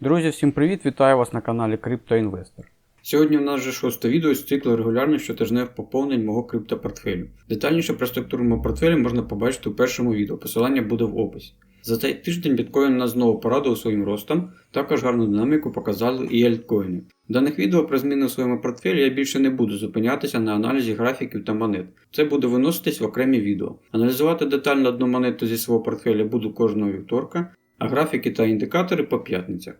Друзі, всім привіт! Вітаю вас на каналі CryptoInvestor. Сьогодні у нас вже шосте відео з циклу регулярних щотижневих поповнень мого криптопортфелю. Детальніше про структуру мого портфелю можна побачити у першому відео, посилання буде в описі. За цей тиждень біткоін нас знову порадував своїм ростом, також гарну динаміку показали і альткоїни. В даних відео про зміни у своєму портфелі я більше не буду зупинятися на аналізі графіків та монет. Це буде виноситись в окремі відео. Аналізувати детально одну монету зі свого портфеля буду кожного вівторка, а графіки та індикатори по п'ятницях.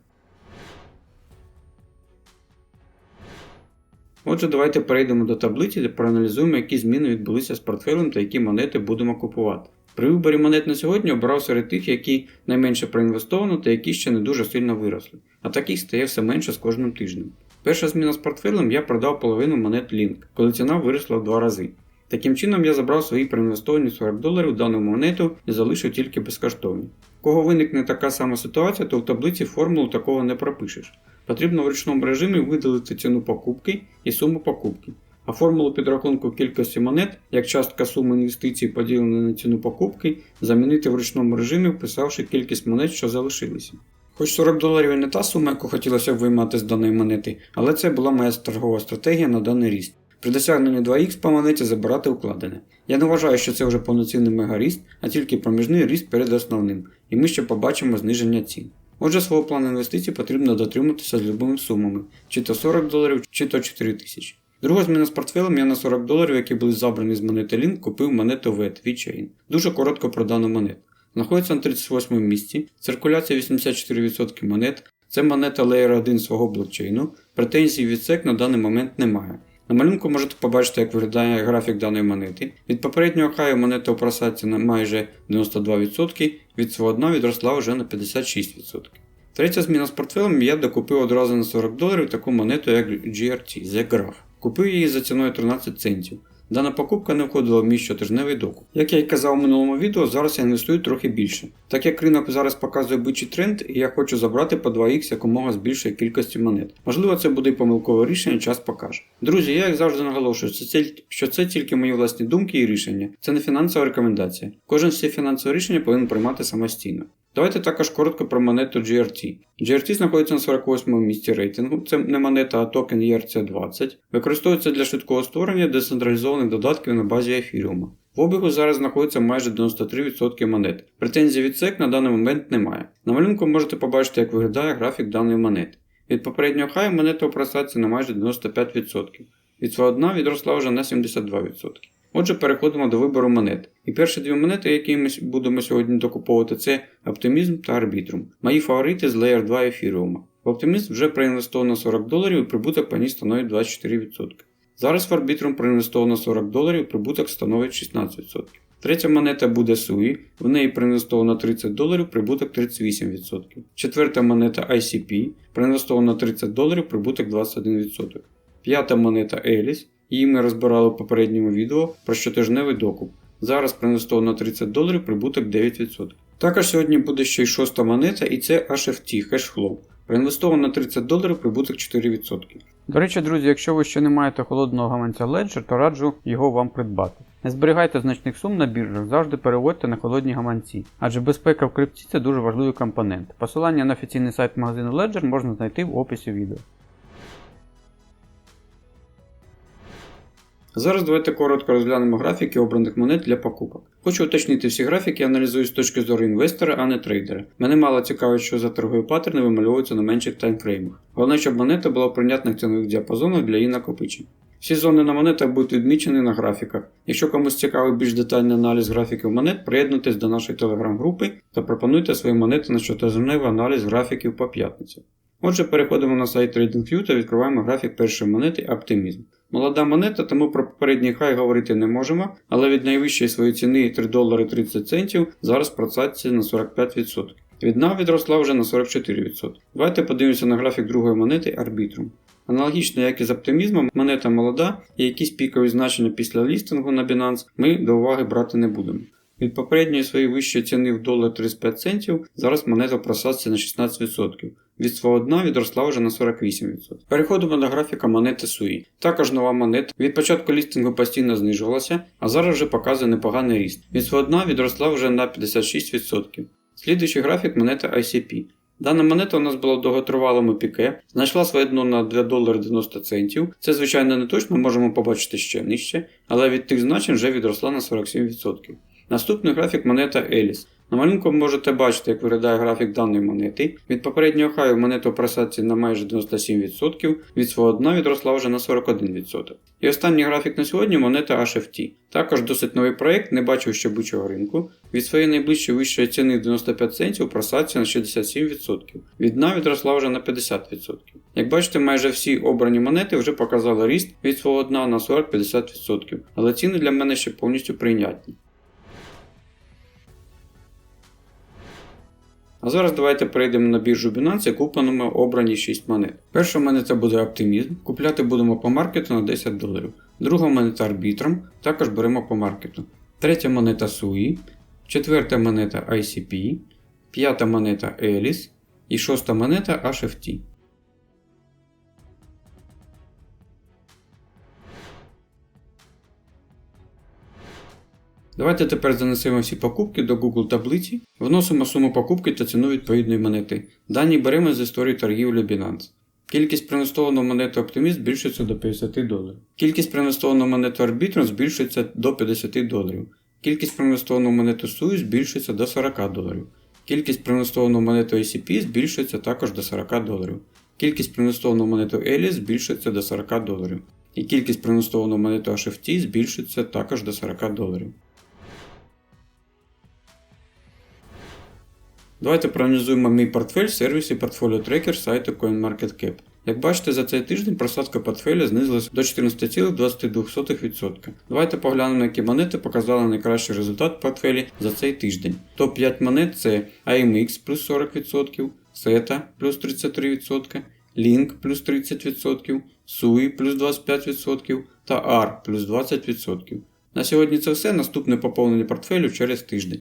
Отже, давайте перейдемо до таблиці, де проаналізуємо, які зміни відбулися з портфелем та які монети будемо купувати. При виборі монет на сьогодні обрав серед тих, які найменше проінвестовано та які ще не дуже сильно виросли, а таких стає все менше з кожним тижнем. Перша зміна з портфелем я продав половину монет Link, коли ціна виросла в два рази. Таким чином я забрав свої проінвестовані 40 доларів дану монету і залишив тільки безкоштовні. Кого виникне така сама ситуація, то в таблиці формулу такого не пропишеш. Потрібно в ручному режимі видалити ціну покупки і суму покупки. А формулу підрахунку кількості монет, як частка суми інвестицій поділена на ціну покупки, замінити в ручному режимі, вписавши кількість монет, що залишилися. Хоч 40 доларів і не та сума, яку хотілося б виймати з даної монети, але це була моя торгова стратегія на даний ріст. При досягненні 2х по монеті забирати укладене. Я не вважаю, що це вже повноцінний мегаріст, а тільки проміжний ріст перед основним, і ми ще побачимо зниження цін. Отже, свого плану інвестицій потрібно дотримуватися з любими сумами, чи то 40 доларів, чи то 4 тисячі. Друга зміна з портфелем я на 40 доларів, які були забрані з монети Link, купив монету VET VeChain. Дуже коротко про дану монету. Знаходиться на 38 місці, циркуляція 84% монет, це монета Layer 1 свого блокчейну, претензій від SEC на даний момент немає. На малюнку можете побачити, як виглядає графік даної монети. Від попереднього хаю монета у на майже 92%, від свого дна відросла вже на 56%. Третя зміна з портфелем я докупив одразу на 40 доларів таку монету, як GRT The Graph. Купив її за ціною 13 центів. Дана покупка не входила в мій щотижневий докуп. Як я й казав у минулому відео, зараз я інвестую трохи більше. Так як ринок зараз показує бичий тренд, і я хочу забрати по 2х якомога з більшої кількості монет. Можливо, це буде помилкове рішення, час покаже. Друзі, я як завжди наголошую, що це тільки мої власні думки і рішення. Це не фінансова рекомендація. Кожен всі фінансові рішення повинен приймати самостійно. Давайте також коротко про монету GRT. GRT знаходиться на 48-му місці рейтингу, це не монета, а токен ERC20. Використовується для швидкого створення децентралізованих додатків на базі ефіріума. В обігу зараз знаходиться майже 93% монет. Претензій від SEC на даний момент немає. На малюнку можете побачити, як виглядає графік даної монети. Від попереднього хаю монета опростається на майже 95%. Від свого дна відросла вже на 72%. Отже, переходимо до вибору монет. І перші дві монети, які ми будемо сьогодні докуповувати, це Оптимізм та Арбітрум. Мої фаворити з Layer 2 ефіріума. В Оптимізм вже проінвестовано 40 доларів і прибуток по ній становить 24%. Зараз в Арбітрум проінвестовано 40 доларів, і прибуток становить 16%. Третя монета буде SUI, в неї проінвестовано 30 доларів, прибуток 38%. Четверта монета ICP, проінвестовано 30 доларів, прибуток 21%. П'ята монета Elis, Її ми розбирали в попередньому відео про щотижневий докуп. Зараз проінвестовано 30 доларів, прибуток 9%. Також сьогодні буде ще й шоста монета, і це HFT Hashflow. Проінвестовано 30 доларів, прибуток 4%. До речі, друзі, якщо ви ще не маєте холодного гаманця Ledger, то раджу його вам придбати. Не зберігайте значних сум на біржах, завжди переводьте на холодні гаманці, адже безпека в крипті це дуже важливий компонент. Посилання на офіційний сайт магазину Ledger можна знайти в описі відео. Зараз давайте коротко розглянемо графіки обраних монет для покупок. Хочу уточнити всі графіки, аналізую з точки зору інвестора, а не трейдера. Мене мало цікавить, що за торгові паттерни вимальовуються на менших таймфреймах. Головне, щоб монета була в прийнятних цінових діапазонах для її накопичень. Всі зони на монетах будуть відмічені на графіках. Якщо комусь цікавий більш детальний аналіз графіків монет, приєднуйтесь до нашої телеграм-групи та пропонуйте свої монети на щотижневий аналіз графіків по п'ятницю. Отже, переходимо на сайт TradingView та відкриваємо графік першої монети Оптимізм. Молода монета, тому про попередній хай говорити не можемо, але від найвищої своєї ціни 3 долари 30 центів зараз процація на 45%. Відна відросла вже на 44%. Давайте подивимося на графік другої монети Arbitrum. Аналогічно, як і з оптимізмом, монета молода і якісь пікові значення після лістингу на Binance ми до уваги брати не будемо. Від попередньої своєї вищої ціни в долар 35 центів зараз монета просадиться на 16%. Від свого дна відросла вже на 48%. Переходимо до графіка монети SUI. Також нова монета від початку лістингу постійно знижувалася, а зараз вже показує непоганий ріст. Від свого дна відросла вже на 56%. Слідуючий графік монета ICP. Дана монета у нас була в довготривалому піке, знайшла своє дно на 2 долари 90 центів. Це, звичайно, не точно, можемо побачити ще нижче, але від тих значень вже відросла на 47%. Наступний графік монета Еліс. На малюнку ви можете бачити, як виглядає графік даної монети. Від попереднього хаю монета у просадці на майже 97%, від свого дна відросла вже на 41%. І останній графік на сьогодні монета HFT. Також досить новий проєкт, не бачив ще бучого ринку. Від своєї найближчої вищої ціни 95 центів просадці на 67%. Від дна відросла вже на 50%. Як бачите, майже всі обрані монети вже показали ріст від свого дна на 40-50%, але ціни для мене ще повністю прийнятні. А зараз давайте перейдемо на біржу Binance і купимо обрані 6 монет. Перша монета буде оптимізм, купляти будемо по маркету на 10 доларів. Друга монета арбітром, також беремо по маркету. Третя монета SUI, четверта монета ICP, п'ята монета Elis і шоста монета HFT. Давайте тепер занесемо всі покупки до Google таблиці, вносимо суму покупки та ціну відповідної монети. Дані беремо з історії торгівлі Binance. Кількість проінвестованої монети Optimist збільшується до 50 доларів. Кількість проінвестованої монети Arbitrum збільшується до 50 доларів. Кількість проінвестованої монети SUI збільшується до 40 доларів. Кількість проінвестованої монети ICP збільшується також до 40 доларів. Кількість проінвестованої монети Elis збільшується до 40 доларів. І кількість проінвестованої монети HFT збільшується також до 40 доларів. Давайте проаналізуємо мій портфель в сервісі Portfolio Tracker сайту CoinMarketCap. Як бачите, за цей тиждень просадка портфеля знизилась до 14,22%. Давайте поглянемо, які монети показали найкращий результат в портфелі за цей тиждень. Топ-5 монет це AMX плюс 40%, SETA плюс 33%, Link плюс 30%, SUI плюс 25% та AR плюс 20%. На сьогодні це все. Наступне поповнення портфелю через тиждень.